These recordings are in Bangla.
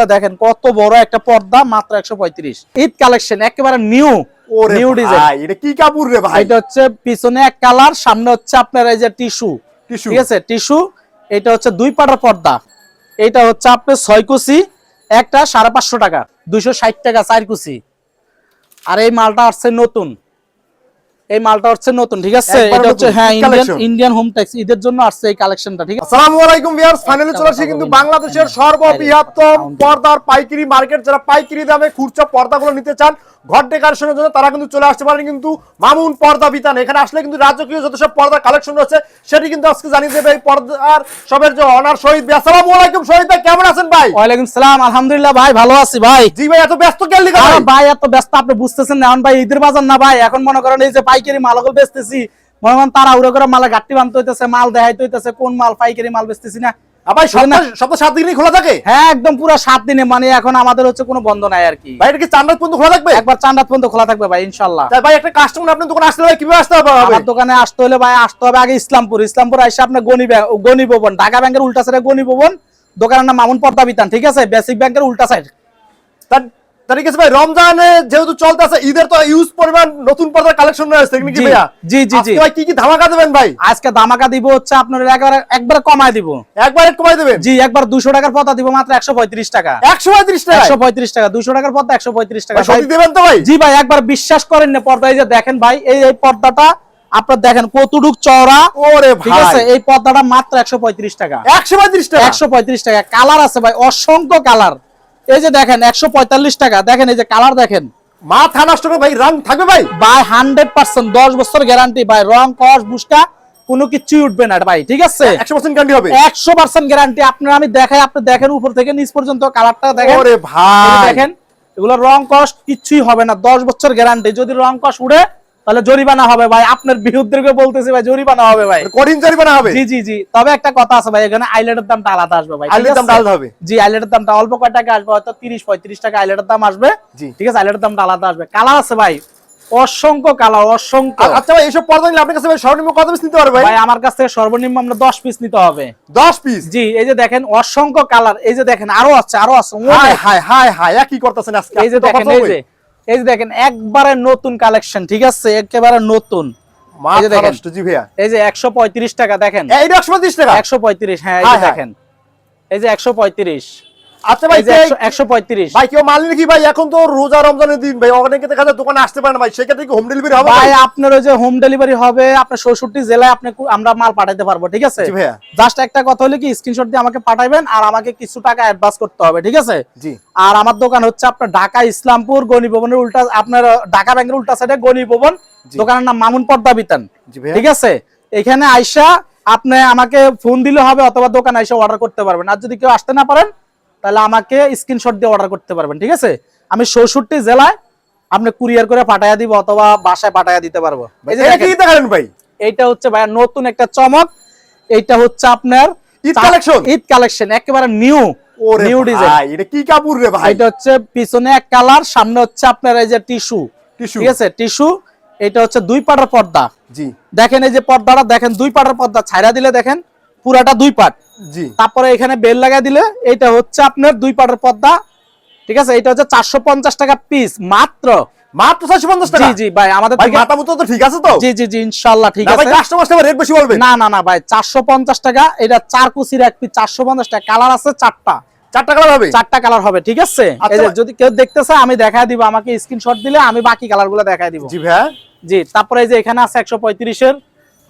পর্দাগুলো দেখেন কত বড় একটা পর্দা মাত্র একশো পঁয়ত্রিশ। ঈদ কালেকশন একেবারে নিউ নিউ ডিজাইন। এটা কি কাপড় রে ভাই? এটা হচ্ছে পিছনে এক কালার সামনে হচ্ছে আপনার এই যে টিস্যু। টিস্যু। ঠিক আছে? টিস্যু এটা হচ্ছে দুই পাটার পর্দা। এটা হচ্ছে আপনার ছয় কুচি একটা সাড়ে পাঁচশো টাকা দুইশো ষাট টাকা চার কুচি। আর এই মালটা আসছে নতুন। এই মালটা হচ্ছে নতুন ঠিক আছে? এটা হচ্ছে হ্যাঁ ইন্ডিয়ান ইন্ডিয়ান হোম ট্যাক্স ঈদের জন্য আসছে এই কালেকশনটা ঠিক আছে? আসসালামু আলাইকুম ভিউয়ার্স ফাইনালি চলে আসছে কিন্তু বাংলাদেশের সর্ববৃহত্তম পর্দার পাইকারি মার্কেট যারা পাইকারি দামে খুচরা পর্দাগুলো নিতে চান ঘর ডেকোরেশনের জন্য তারা কিন্তু চলে আসতে পারেন কিন্তু মামুন পর্দা বিতান। এখানে আসলে কিন্তু রাজকীয় যত সব পর্দার কালেকশন রয়েছে সেটি কিন্তু আজকে জানিয়ে দেবে এই পর্দার সবের যে অনার শহীদ ভাই। আসসালামু আলাইকুম শহীদ ভাই কেমন আছেন ভাই? ওয়ালাইকুম সালাম আলহামদুলিল্লাহ ভাই ভালো আছি ভাই। জি ভাই এত ব্যস্ত কেন লিখা ভাই? ভাই এত ব্যস্ত আপনি বুঝতেছেন না ভাই ঈদের বাজার না ভাই এখন মনে করেন এই যে পাইকারি মালগুলো বেচতেছি। মনে করেন তারা উড়ে করে মালা ঘাটতি বানতে হইতেছে মাল দেখাইতে হইতেছে কোন মাল পাইকারি মাল বেচতেছি না। আ সপ্তাহ সপ্তাহ সাত দিনই খোলা থাকে? হ্যাঁ একদম পুরো সাত দিনে মানে এখন আমাদের হচ্ছে কোনো বন্ধ নাই আর কি। ভাই এটা কি চান্দার পর্যন্ত খোলা থাকবে? একবার চান্দাত পর্যন্ত খোলা থাকবে ভাই ইনশাল্লাহ। ভাই একটা কাস্টমার আপনার দোকানে আসতে হবে কীভাবে আসতে হবে? আমার দোকানে আসতে হলে ভাই আসতে হবে আগে ইসলামপুর। ইসলামপুর এসে আপনার গনি ভবন ঢাকা ব্যাংকের উল্টা সাইডে গনি ভবন। দোকানের নাম মামুন পর্দা বিতান ঠিক আছে? বেসিক ব্যাংকের উল্টা সাইড তার তার ঠিক আছে ভাই রমজানে যেহেতু চলতে আছে ঈদের তো ইউজ পরিমাণ নতুন পর্দার কালেকশন কি ভাইয়া? জি, জি, জি। ভাই কি কি ধামাকা দেবেন ভাই? আজকে দামাকা দিব হচ্ছে আপনার একবার একবার কমায় দিব। একবার কমাই দেবেন? জি একবার দুশো টাকার পতা দিব মাত্র একশো পঁয়ত্রিশ টাকা। একশো পঁয়ত্রিশ টাকা একশো পঁয়ত্রিশ টাকা দুশো টাকার পর্দা একশো পঁয়ত্রিশ টাকা। ভাই, দেবেন তো ভাই? জি ভাই একবার বিশ্বাস করেন না পর্দা এই যে দেখেন ভাই এই এই পর্দাটা আপনার দেখেন কতটুক চওড়া। ওরে ঠিক আছে এই পর্দাটা মাত্র একশো পঁয়ত্রিশ টাকা। একশো পঁয়ত্রিশ টাকা? একশো পঁয়ত্রিশ টাকা। কালার আছে ভাই অসংখ্য কালার। এই যে দেখেন একশো পঁয়তাল্লিশ টাকা। দেখেন এই যে কালার দেখেন। মাথা নষ্ট করে ভাই রং থাকবে ভাই? ভাই হান্ড্রেড পার্সেন্ট দশ বছর গ্যারান্টি। ভাই রং কস বুসকা কোনো কিছুই উঠবে না ভাই ঠিক আছে? একশো পার্সেন্ট ক্যান্ডি হবে। একশো পার্সেন্ট গ্যারান্টি আপনার আমি দেখাই আপনি দেখেন উপর থেকে নিচ পর্যন্ত কালারটা দেখেন। ওরে ভাই। দেখেন এগুলো রং কস্ট কিছুই হবে না। দশ বছর গ্যারান্টি যদি রং কস্ট উড়ে তাহলে জরিমানা হবে ভাই আপনার বিরুদ্ধে বলতেছি ভাই জরিমানা হবে ভাই। কঠিন জরিমানা হবে? জি জি জি। তবে একটা কথা আছে ভাই এখানে আইলেটের দামটা আলাদা আসবে ভাই দামটা আলাদা হবে। জি আইলেটের দামটা অল্প কয় টাকা আসবে হয়তো তিরিশ পঁয়ত্রিশ টাকা আইলেটের দাম আসবে। জি। ঠিক আছে আইলেটের দামটা আলাদা আসবে। কালার আছে ভাই অসংখ্য কালার অসংখ্য। আচ্ছা ভাই এইসব পর্দা নিলে আপনার কাছে ভাই সর্বনিম্ন কত পিস নিতে পারবে ভাই? আমার কাছ থেকে সর্বনিম্ন আমরা দশ পিস নিতে হবে। দশ পিস জি এই যে দেখেন অসংখ্য কালার এই যে দেখেন আরও আছে আরও আছে হাই হাই হাই হাই কি করতেছেন আজকে। এই যে দেখেন এই যে এই যে দেখেন একবারে নতুন কালেকশন ঠিক আছে? একেবারে নতুন। এই যে একশো পঁয়ত্রিশ টাকা দেখেন। একশো পঁয়ত্রিশ টাকা? একশো পঁয়ত্রিশ হ্যাঁ এই দেখেন। এই যে একশো পঁয়ত্রিশ। আচ্ছা ভাই এই যে কে- একশো পঁয়ত্রিশ। ভাই কেউ মাল কি ভাই? এখন তো রোজা রমজানের দিন ভাই। অনেকে দেখা যায় দোকানে আসতে পারে না ভাই। সেক্ষেত্রে কি হোম ডেলিভারি হবে ভাই ভাই? আপনার ওই যে হোম ডেলিভারি হবে আপনার চৌষট্টি জেলায় আপনি আমরা মাল পাঠাইতে পারব ঠিক আছে? জি ভাইয়া। জাস্ট একটা কথা হলো কি স্ক্রিনশট দিয়ে আমাকে পাঠাইবেন আর আমাকে কিছু টাকা অ্যাডভান্স করতে হবে ঠিক আছে? জি। আর আমার দোকান হচ্ছে আপনার ঢাকা ইসলামপুর গনি ভবনের উল্টা আপনার ঢাকা ব্যাংকের উল্টা সাইডে গনি ভবন দোকানের নাম মামুন পর্দা বিতান ঠিক আছে? এখানে আইসা আপনি আমাকে ফোন দিলে হবে অথবা দোকানে আইসা অর্ডার করতে পারবেন। আর যদি কেউ আসতে না পারেন তাহলে আমাকে স্ক্রিনশট দিয়ে অর্ডার করতে পারবেন ঠিক আছে? আমি চৌষট্টি জেলায় আপনি কুরিয়ার করে পাঠাইয়া দিব অথবা বাসায় পাঠাইয়া দিতে পারব। ভাই? এইটা হচ্ছে ভাই নতুন একটা চমক এইটা হচ্ছে আপনার ঈদ collection? ঈদ কালেকশন একেবারে নিউ নিউ ডিজাইন এটা কি কাপড় রে ভাই? এটা হচ্ছে পিছনে এক কালার সামনে হচ্ছে আপনার এই যে টিস্যু টিস্যু ঠিক আছে? টিস্যু এটা হচ্ছে দুই পাটের পর্দা। জি। দেখেন এই যে পর্দাটা দেখেন দুই পাটের পর্দা ছাইরা দিলে দেখেন পুরাটা দুই পাট। জি। তারপরে এখানে বেল লাগাই দিলে এটা হচ্ছে আপনার দুই পাটের পর্দা। ঠিক আছে? এটা হচ্ছে চারশো পঞ্চাশ টাকা পিস মাত্র। পঞ্চাশ টাকা? জি ভাই আমাদের মাথা মতো তো ঠিক আছে তো? জি জি জি ইনশাল্লাহ ঠিক আছে। কাস্টমার সাথে রেট বেশি বলবে না না না ভাই চারশো পঞ্চাশ টাকা এটা চার কুচির এক পিস চারশো পঞ্চাশ টাকা। কালার আছে চারটা। চারটা কালার হবে? চারটা কালার হবে ঠিক আছে? আচ্ছা ভাই। যদি কেউ দেখতে চায় আমি দেখাই দিব আমাকে স্ক্রিনশট দিলে আমি বাকি কালারগুলো দেখাই দিব। জি ভাইয়া জি তারপরে এই যে এখানে আছে একশো পঁয়ত্রিশের।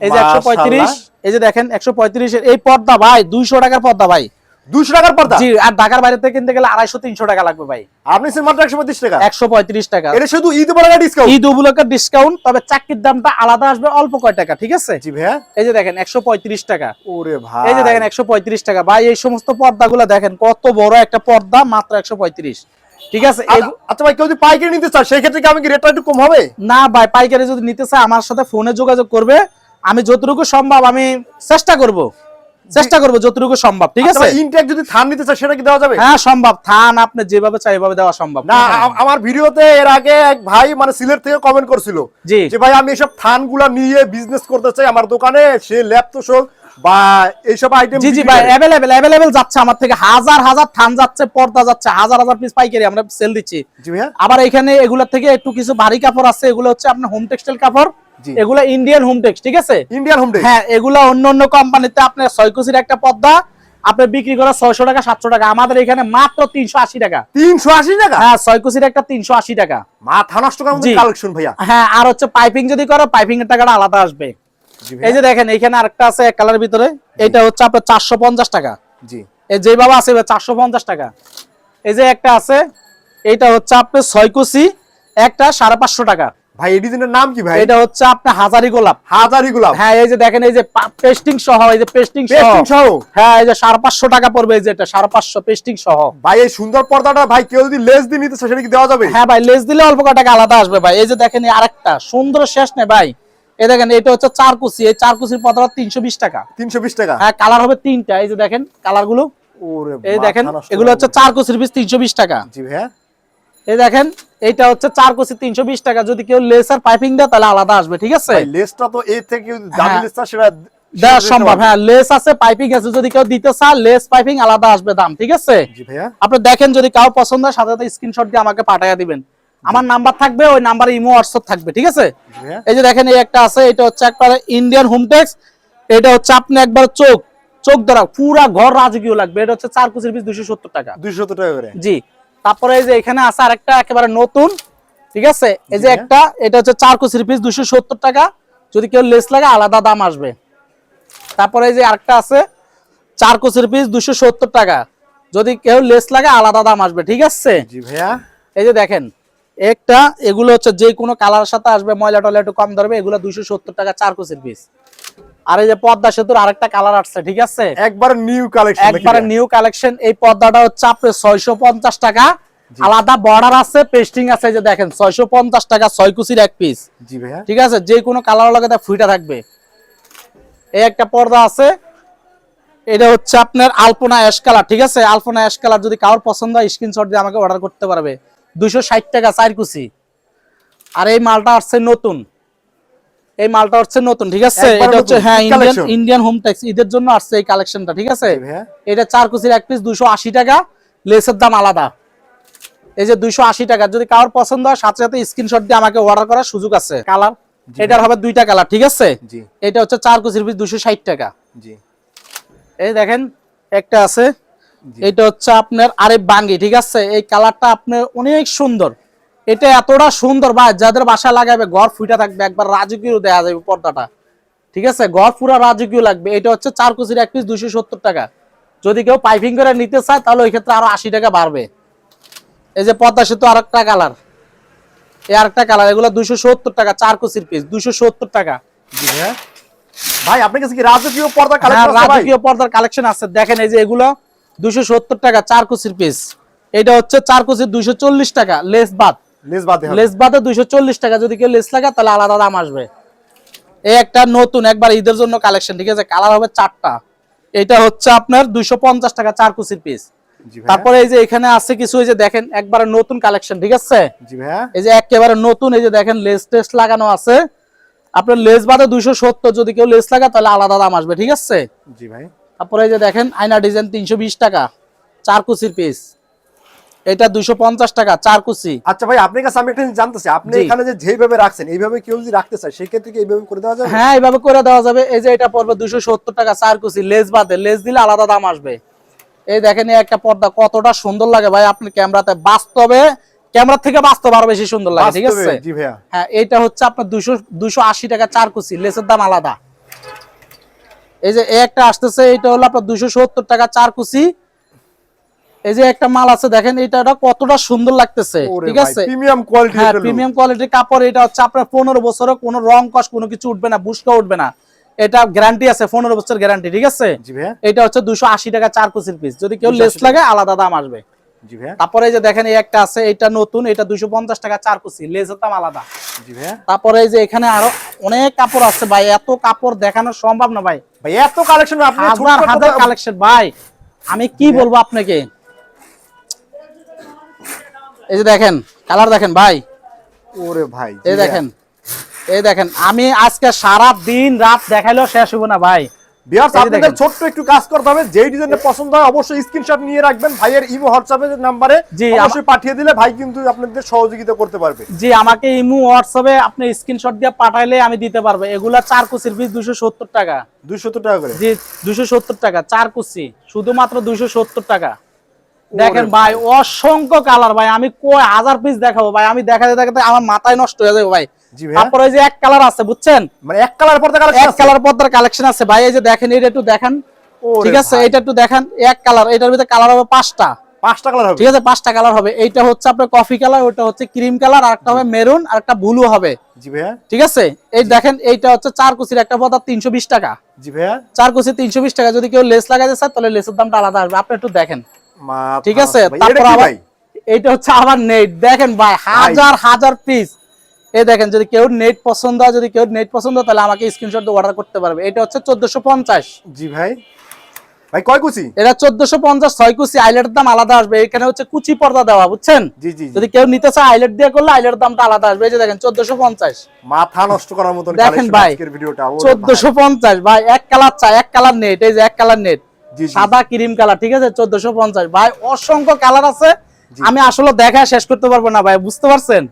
এই যে একশো পঁয়ত্রিশ এই যে দেখেন একশো পঁয়ত্রিশের এই পর্দা ভাই দুইশো টাকার পর্দা ভাই। দুশো টাকার পর্দা? জি আর ঢাকার বাইরে থেকে কিনতে গেলে আড়াইশো তিনশো টাকা লাগবে ভাই। আপনি মাত্র একশো পঁয়ত্রিশ টাকা? একশো পঁয়ত্রিশ টাকা। এটা শুধু ঈদ ডিসকাউন্ট ঈদ উপলক্ষে ডিসকাউন্ট তবে চাকরির দামটা আলাদা আসবে অল্প কয় টাকা ঠিক আছে? জি ভাইয়া। এই যে দেখেন একশো পঁয়ত্রিশ টাকা। ওরে ভাই এই যে দেখেন একশো পঁয়ত্রিশ টাকা। ভাই এই সমস্ত পর্দাগুলো দেখেন কত বড় একটা পর্দা মাত্র একশো পঁয়ত্রিশ। ঠিক আছে? আচ্ছা ভাই কেউ যদি পাইকারি নিতে চায় সেই ক্ষেত্রে কি আমি কি রেটটা একটু কম হবে? না ভাই পাইকারি যদি নিতে চায় আমার সাথে ফোনে যোগাযোগ করবে। আমি যতটুকু সম্ভব আমি চেষ্টা করব। চেষ্টা করব যতটুকু সম্ভব ঠিক আছে? ইনটেক যদি থান নিতে চায় সেটা কি দেওয়া যাবে? হ্যাঁ সম্ভব। থান আপনি যেভাবে চাই এভাবে দেওয়া সম্ভব। না আমার ভিডিওতে এর আগে এক ভাই মানে সিলেট থেকে কমেন্ট করছিল যে ভাই আমি এসব থানগুলা নিয়ে বিজনেস করতে চাই আমার দোকানে সে ল্যাপ তোষক বা এইসব আইটেম জি জি ভাই অ্যাভেলেবেল অ্যাভেলেবেল যাচ্ছে আমার থেকে। হাজার হাজার থান যাচ্ছে পর্দা যাচ্ছে হাজার হাজার পিস পাইকারি আমরা সেল দিচ্ছি। জি ভাইয়া। আবার এখানে এগুলা থেকে একটু কিছু ভারী কাপড় আছে এগুলো হচ্ছে আপনার হোম টেক্সটাইল কাপড়। এগুলো ইন্ডিয়ান হোম টেক্স ঠিক আছে? ইন্ডিয়ান হোম ডে হ্যাঁ এগুলো অন্য অন্য কোম্পানিতে আপনার ছয় কুচির একটা পর্দা আপনি বিক্রি করা ছয়শো টাকা সাতশো টাকা। আমাদের এখানে মাত্র তিনশো আশি টাকা। তিনশো আশি টাকা? হ্যাঁ ছয় কুচির একটা তিনশো আশি টাকা। মাথা নষ্ট কালেকশন ভাইয়া। হ্যাঁ আর হচ্ছে পাইপিং যদি করো পাইপিং এর টাকাটা আলাদা আসবে। এই যে দেখেন এখানে আরেকটা আছে এক কালারের ভিতরে। এটা হচ্ছে আপনার চারশো পঞ্চাশ টাকা। জি। এই যে বাবা আছে চারশো পঞ্চাশ টাকা। এই যে একটা আছে এইটা হচ্ছে আপনার ছয় কুচি একটা সাড়ে পাঁচশো টাকা। ভাই এই ডিজাইনের নাম কি ভাই? এটা হচ্ছে আপনার হাজারি গোলাপ। হাজারি গোলাপ? হ্যাঁ এই যে দেখেন এই যে পেস্টিং সহ এই যে পেস্টিং সহ। পেস্টিং সহ? হ্যাঁ এই যে সাড়ে পাঁচশো টাকা পড়বে এই যে এটা সাড়ে পাঁচশো পেস্টিং সহ। ভাই এই সুন্দর পর্দাটা ভাই কেউ যদি লেস দিয়ে নিতে সেটা কি দেওয়া যাবে? হ্যাঁ ভাই লেস দিলে অল্প কয় টাকা আলাদা আসবে ভাই। এই যে দেখেন এই আরেকটা সুন্দর শেষ নেই ভাই। এই দেখেন এটা হচ্ছে চার কুচি এই চার কুচির তিনশো বিশ টাকা। তিনশো বিশ টাকা? হ্যাঁ কালার হবে তিনটা। এই যে দেখেন কালারগুলো। এই দেখেন এগুলো হচ্ছে। চার কুচির পিস তিনশো বিশ টাকা। জি ভাইয়া। এই দেখেন এইটা হচ্ছে চার কুচি তিনশো বিশ টাকা। যদি কেউ লেস আর পাইপিং দেয় তাহলে আলাদা আসবে ঠিক আছে? লেসটা তো এর থেকে দামি হ্যাঁ। সেটা দেওয়া সম্ভব। হ্যাঁ লেস আছে পাইপিং আছে। যদি কেউ দিতে লেস পাইপিং আলাদা আসবে দাম ঠিক আছে? আপনি দেখেন যদি কাউ পছন্দ হয় সাথে স্ক্রিনশট দিয়ে আমাকে পাঠিয়ে দিবেন। আমার নাম্বার থাকবে ওই নাম্বারে ইমো হোয়াটসঅ্যাপ থাকবে ঠিক আছে? এই যে দেখেন এই একটা আছে এটা হচ্ছে একবারে ইন্ডিয়ান হোমটেক্স এটা হচ্ছে আপনি একবার চোখ চোখ ধরা পুরা ঘর রাজকীয় লাগবে। এটা হচ্ছে চার কুচির পিস দুশো সত্তর টাকা। দুইশো টাকা করে। জি। তারপরে এই যে এখানে আছে আরেকটা একেবারে নতুন ঠিক আছে? এই যে একটা এটা হচ্ছে চার কুচির পিস দুশো সত্তর টাকা। যদি কেউ লেস লাগে আলাদা দাম আসবে। তারপরে এই যে আরেকটা আছে চার কুচির পিস দুশো সত্তর টাকা। যদি কেউ লেস লাগে আলাদা দাম আসবে ঠিক আছে? জি ভাইয়া। এই যে দেখেন একটা এগুলো হচ্ছে যে কোনো কালার সাথে আসবে ময়লা টয়লা একটু কম ধরবে এগুলো দুশো সত্তর টাকা চার কুচির পিস আর এই যে পদ্মা সেতুর আরেকটা কালার আসছে ঠিক আছে? একবার নিউ কালেকশন একবারে নিউ কালেকশন এই হচ্ছে আপনার ছয়শো পঞ্চাশ টাকা। আলাদা বর্ডার আছে পেস্টিং আছে যে দেখেন ছয়শো পঞ্চাশ টাকা ছয় কুচির এক পিস জি ভাইয়া। ঠিক আছে? যে কোনো কালার লাগে তা ফুইটা থাকবে। এই একটা পর্দা আছে। এটা হচ্ছে আপনার আলপনা অ্যাশ কালার ঠিক আছে? আলপনা অ্যাশ কালার যদি কারোর পছন্দ হয় স্ক্রিনশট দিয়ে আমাকে অর্ডার করতে পারবে। দুইশো ষাট টাকা চার কুচি। আর এই মালটা আসছে নতুন। এই মালটা হচ্ছে নতুন ঠিক আছে? এটা হচ্ছে হ্যাঁ ইন্ডিয়ান ইন্ডিয়ান হোম ট্যাক্স ঈদের জন্য আসছে এই কালেকশনটা ঠিক আছে? এটা চার কুচির এক পিস দুশো আশি টাকা লেসের দাম আলাদা। এই যে দুইশো আশি টাকা যদি কারোর পছন্দ হয় সাথে সাথে স্ক্রিনশট দিয়ে আমাকে অর্ডার করার সুযোগ আছে। কালার এটার হবে দুইটা কালার ঠিক আছে? এটা হচ্ছে চার কুচির পিস দুশো ষাট টাকা। জি। এই দেখেন একটা আছে। এটা হচ্ছে আপনার আরে বাঙ্গি ঠিক আছে? এই কালারটা আপনার অনেক সুন্দর। এটা এতটা সুন্দর বা যাদের বাসা লাগাবে ঘর ফুটা থাকবে একবার রাজকীয় দেওয়া যাবে পর্দাটা। ঠিক আছে? ঘর পুরা রাজকীয় লাগবে। এটা হচ্ছে চার কুচির এক পিস দুশো সত্তর টাকা। যদি কেউ পাইপিং করে নিতে চায় তাহলে ওই ক্ষেত্রে আরও আশি টাকা বাড়বে। এই যে পদ্মা সেতু আর একটা কালার। এই আরেকটা কালার এগুলো দুশো সত্তর টাকা চার কুচির পিস দুশো সত্তর টাকা। ভাই আপনার কাছে কি রাজকীয় পর্দা হ্যাঁ, কালেকশন রাজকীয় পর্দার কালেকশন আছে। দেখেন এই যে এগুলো দুশো সত্তর টাকা চার কুচির পিস এটা হচ্ছে চার কুচির দুইশো চল্লিশ টাকা লেস বাদ লেস বাদে লেস বাদে দুইশো টাকা যদি কেউ লেস লাগে তাহলে আলাদা দাম আসবে। এই একটা নতুন একবার ঈদের জন্য কালেকশন ঠিক আছে? কালার হবে চারটা। এটা হচ্ছে আপনার দুইশো পঞ্চাশ টাকা চার কুচির পিস তারপরে এই যে এখানে আছে কিছু এই যে দেখেন একবারে নতুন কালেকশন ঠিক আছে? জি ভাইয়া। এই যে একেবারে নতুন এই যে দেখেন লেস টেস্ট লাগানো আছে। আপনার লেস বাদে দুইশো সত্তর যদি কেউ লেস লাগে তাহলে আলাদা দাম আসবে ঠিক আছে? জি ভাই। তারপরে এই যে দেখেন আয়না ডিজাইন তিনশো বিশ টাকা চার কুচির পিস এটা দুইশো পঞ্চাশ টাকা চার কুচি। আচ্ছা ভাই আপনার কাছে আমি একটা জিনিস জানতে চাই। আপনি এখানে যে যেভাবে রাখছেন এইভাবে কেউ যদি রাখতে চায় সেক্ষেত্রে কি এইভাবে করে দেওয়া যাবে? হ্যাঁ এইভাবে করে দেওয়া যাবে। এই যে এটা পড়বে দুশো সত্তর টাকা চার কুচি লেস বাদে। লেস দিলে আলাদা দাম আসবে। এই দেখেন একটা পর্দা কতটা সুন্দর লাগে ভাই আপনি ক্যামেরাতে। বাস্তবে ক্যামেরা থেকে বাস্তব আরও বেশি সুন্দর লাগে ঠিক আছে? হ্যাঁ এটা হচ্ছে আপনার দুশো দুশো আশি টাকা চার কুচি লেসের দাম আলাদা। এই যে এই একটা আসতেছে এটা হলো আপনার দুশো সত্তর টাকা চার কুচি। এই যে একটা মাল আছে দেখেন এটা কতটা সুন্দর লাগতেছে ঠিক আছে? প্রিমিয়াম কোয়ালিটি হ্যাঁ প্রিমিয়াম কোয়ালিটির কাপড় এটা হচ্ছে আপনার পনেরো বছরে কোনো রং কস কোনো কিছু উঠবে না বুসকা উঠবে না। এটা গ্যারান্টি আছে পনেরো বছর গ্যারান্টি ঠিক আছে? এটা হচ্ছে দুশো আশি টাকা চার কুচির পিস যদি কেউ লেস লাগে আলাদা দাম আসবে। তারপরে এই যে দেখেন এই একটা আছে এটা নতুন এটা দুশো পঞ্চাশ টাকা চার কুচি লেজের দাম আলাদা। তারপরে এই যে এখানে আরও অনেক কাপড় আছে ভাই এত কাপড় দেখানো সম্ভব না ভাই। ভাই এত কালেকশন আপনি হাজার কালেকশন ভাই আমি কি বলব আপনাকে? এই যে দেখেন কালার দেখেন ভাই। ওরে ভাই এই দেখেন এই দেখেন আমি আজকে সারা দিন রাত দেখাইলেও শেষ হব না ভাই। বিয়ার্স এই যে আপনাদের ছোট্ট একটু কাজ করতে হবে যেই ডিজাইনটা পছন্দ হয় অবশ্যই স্ক্রিনশট নিয়ে রাখবেন ভাইয়ের ইমো হোয়াটসঅ্যাপের নাম্বারে। অবশ্যই পাঠিয়ে দিলে ভাই কিন্তু আপনাদের সহযোগিতা করতে পারবে। জি আমাকে ইমু হোয়াটসঅ্যাপে আপনি স্ক্রিনশট দিয়ে পাঠাইলে আমি দিতে পারব। এগুলা চার কুচির পিস দুশো সত্তর টাকা। দুইশো টাকা করে? জি সত্তর টাকা চার কুচি। শুধুমাত্র দুশো সত্তর টাকা। দেখেন ভাই অসংখ্য কালার ভাই। আমি কয় হাজার পিস দেখাবো ভাই? আমি দেখাতে দেখাতে আমার মাথায় নষ্ট হয়ে যাবে ভাই। তারপরে যে এক কালার আছে বুঝছেন? মানে এক কালার পর্দা এক কালার পর্দার কালেকশন আছে ভাই। এই যে দেখেন এটা একটু দেখেন। ঠিক আছে এটা একটু দেখেন। এক কালার এটার ভিতরে কালার হবে পাঁচটা। পাঁচটা কালার হবে। ঠিক আছে পাঁচটা কালার হবে। এইটা হচ্ছে আপনার কফি কালার ওটা হচ্ছে ক্রিম কালার আর একটা হবে মেরুন আর একটা ব্লু হবে। জি ভাইয়া। ঠিক আছে? এই দেখেন এইটা হচ্ছে চার কুচির একটা তিনশো বিশ টাকা। জি ভাইয়া। চার কুচি তিনশো বিশ টাকা। যদি কেউ লেস লাগাতে চায় তাহলে লেসের দামটা আলাদা আসবে। আপনি একটু দেখেন। ঠিক আছে তারপর আবার? এইটা হচ্ছে আবার নেট দেখেন ভাই হাজার হাজার পিস এই দেখেন যদি কেউ নেট পছন্দ হয় যদি কেউ নেট পছন্দ হয় তাহলে আমাকে স্ক্রিনশট দিয়ে অর্ডার করতে পারবে। এটা হচ্ছে চোদ্দশো পঞ্চাশ। জি ভাই। ভাই কয় কুচি? এটা চোদ্দশো পঞ্চাশ ছয় কুচি। আইলেটের দাম আলাদা আসবে। এখানে হচ্ছে কুচি পর্দা দেওয়া বুঝছেন? জি জি। যদি কেউ নিতে চায় আইলেট দিয়ে করলে আইলেটের দামটা আলাদা আসবে। এই যে দেখেন চোদ্দশো পঞ্চাশ। মাথা নষ্ট করার দেখেন ভাই, আজকের ভিডিওটা। ওরে চোদ্দশো পঞ্চাশ। ভাই এক কালার চাই এক কালার নেট এই যে এক কালার নেট। সাদা ক্রিম কালার ঠিক আছে? চোদ্দশো পঞ্চাশ। ভাই অসংখ্য কালার আছে। আমি আসলে দেখা শেষ করতে পারব না ভাই বুঝতে পারছেন?